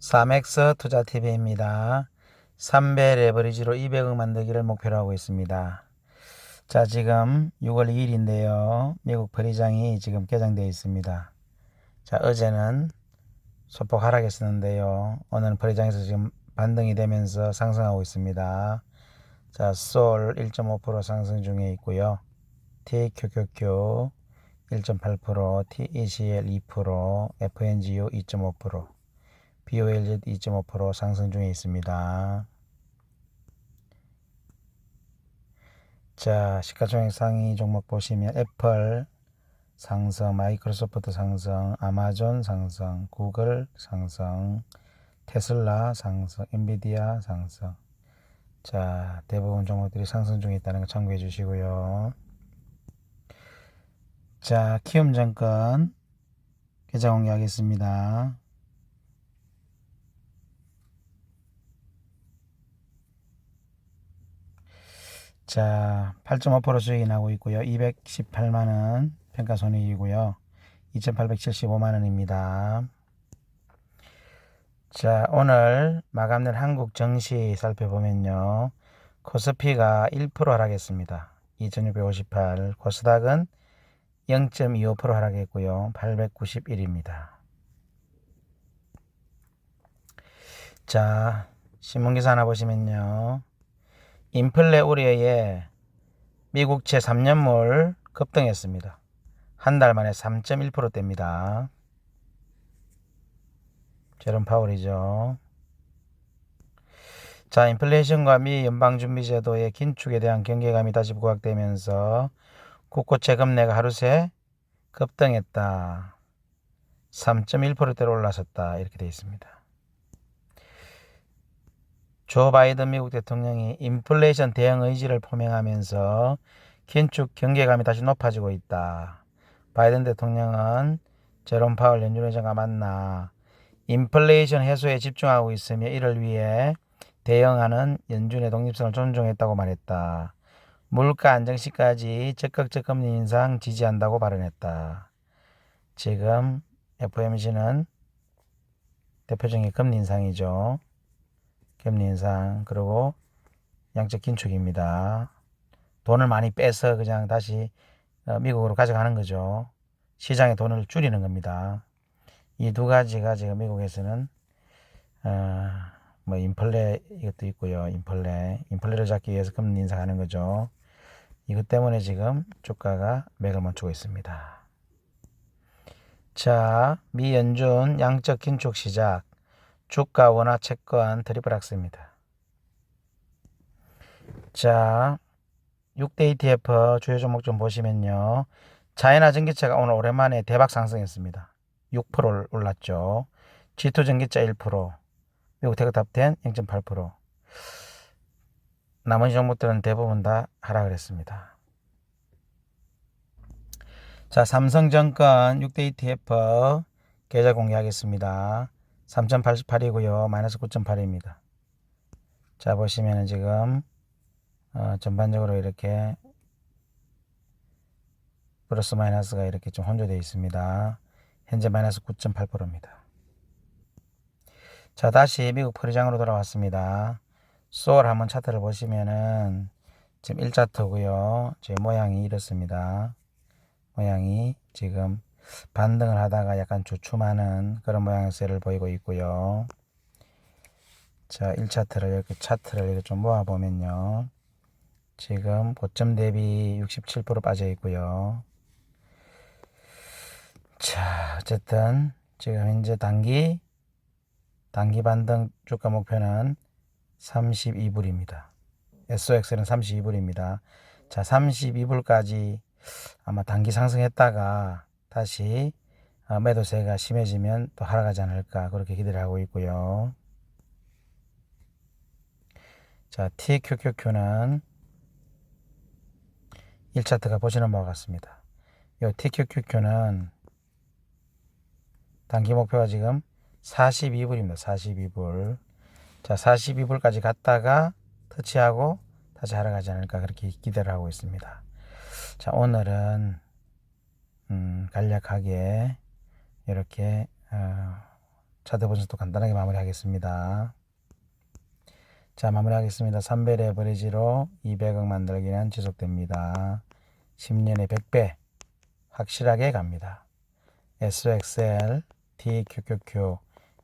3X 투자TV입니다. 3배 레버리지로 200억 만들기를 목표로 하고 있습니다. 자, 지금 6월 2일인데요. 미국 거래장이 지금 개장되어 있습니다. 자, 어제는 소폭 하락했었는데요. 오늘은 거래장에서 지금 반등이 되면서 상승하고 있습니다. 자, 솔 1.5% 상승 중에 있고요. TQQQ 1.8%, TECL 2%, FNGU 2.5%, BOLZ 2.5% 상승 중에 있습니다. 자, 시가총액 상위 종목 보시면 애플 상승, 마이크로소프트 상승, 아마존 상승, 구글 상승, 테슬라 상승, 엔비디아 상승. 자, 대부분 종목들이 상승 중에 있다는 거 참고해 주시고요. 자, 키움증권 계좌 공개하겠습니다. 자, 8.5% 수익이 나고 있고요. 218만 원 평가 손익이고요. 2,875만 원입니다. 자, 오늘 마감된 한국 정시 살펴보면요. 코스피가 1% 하락했습니다. 2658. 코스닥은 0.25% 하락했고요. 891입니다. 자, 신문기사 하나 보시면요. 인플레 우려에 미국채 3년물 급등했습니다. 한 달 만에 3.1%대입니다. 제롬 파월이죠. 자, 인플레이션과 미 연방준비제도의 긴축에 대한 경계감이 다시 부각되면서 국고채 금리가 하루 새 급등했다. 3.1%대로 올라섰다. 이렇게 되어 있습니다. 조 바이든 미국 대통령이 인플레이션 대응 의지를 표명하면서 긴축 경계감이 다시 높아지고 있다. 바이든 대통령은 제롬 파월 연준의장과 만나 인플레이션 해소에 집중하고 있으며 이를 위해 대응하는 연준의 독립성을 존중했다고 말했다. 물가 안정 시까지 적극적 금리 인상 지지한다고 발언했다. 지금 FOMC는 대표적인 금리 인상이죠. 금리 인상 그리고 양적 긴축입니다. 돈을 많이 빼서 그냥 다시 어, 미국으로 가져가는 거죠. 시장의 돈을 줄이는 겁니다. 이 두 가지가 지금 미국에서는 어, 뭐 인플레 이것도 있고요. 인플레 인플레를 잡기 위해서 금리 인상하는 거죠. 이것 때문에 지금 주가가 맥을 멈추고 있습니다. 자, 미 연준 양적 긴축 시작. 주가 원화 채권 트리플 악스입니다. 자, 6대 ETF 주요 종목 좀 보시면요. 차이나 전기차가 오늘 오랜만에 대박 상승했습니다. 6% 올랐죠. G2 전기차 1%, 미국 테크탑10 0.8%. 나머지 종목들은 대부분 다 하락을 했습니다. 자, 삼성증권 6대 ETF 계좌 공개하겠습니다. 3.88이고요. 마이너스 9.8입니다. 자, 보시면은 지금 어, 전반적으로 이렇게 플러스 마이너스가 이렇게 좀 혼조되어 있습니다. 현재 마이너스 9.8%입니다. 자, 다시 미국 프리장으로 돌아왔습니다. 소울 한번 차트를 보시면은 지금 1차트고요. 제 모양이 이렇습니다. 모양이 지금 반등을 하다가 약간 주춤하는 그런 셀을 보이고 있고요. 자, 1차트를 이렇게 차트를 이렇게 좀 모아 보면요. 지금 고점 대비 67% 빠져 있고요. 자, 어쨌든 지금 현재 단기 단기 반등 주가 목표는 32불입니다. SOX는 32불입니다. 자, 32불까지 아마 단기 상승했다가 다시 어, 매도세가 심해지면 또 하락하지 않을까 그렇게 기대를 하고 있고요. 자, TQQQ는 1차트가 보시는 바와 같습니다. 이 TQQQ는 단기 목표가 지금 42불입니다. 42불. 자, 42불까지 갔다가 터치하고 다시 하락하지 않을까 그렇게 기대를 하고 있습니다. 자, 오늘은 음, 간략하게 이렇게 어, 차트 분석도 간단하게 마무리하겠습니다. 자, 마무리하겠습니다. 3배의 버리지로 200억 만들기는 지속됩니다. 10년에 100배 확실하게 갑니다. SXL, TQQQ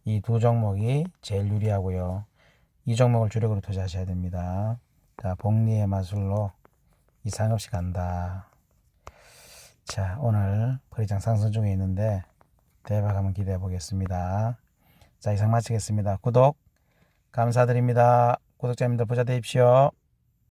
이 두 종목이 제일 유리하고요. 이 종목을 주력으로 투자하셔야 됩니다. 자, 복리의 마술로 이상 없이 간다. 자, 오늘 버리장 상승 중에 있는데 대박 한번 기대해 보겠습니다. 자, 이상 마치겠습니다. 구독 감사드립니다. 구독자님들 부자 되십시오.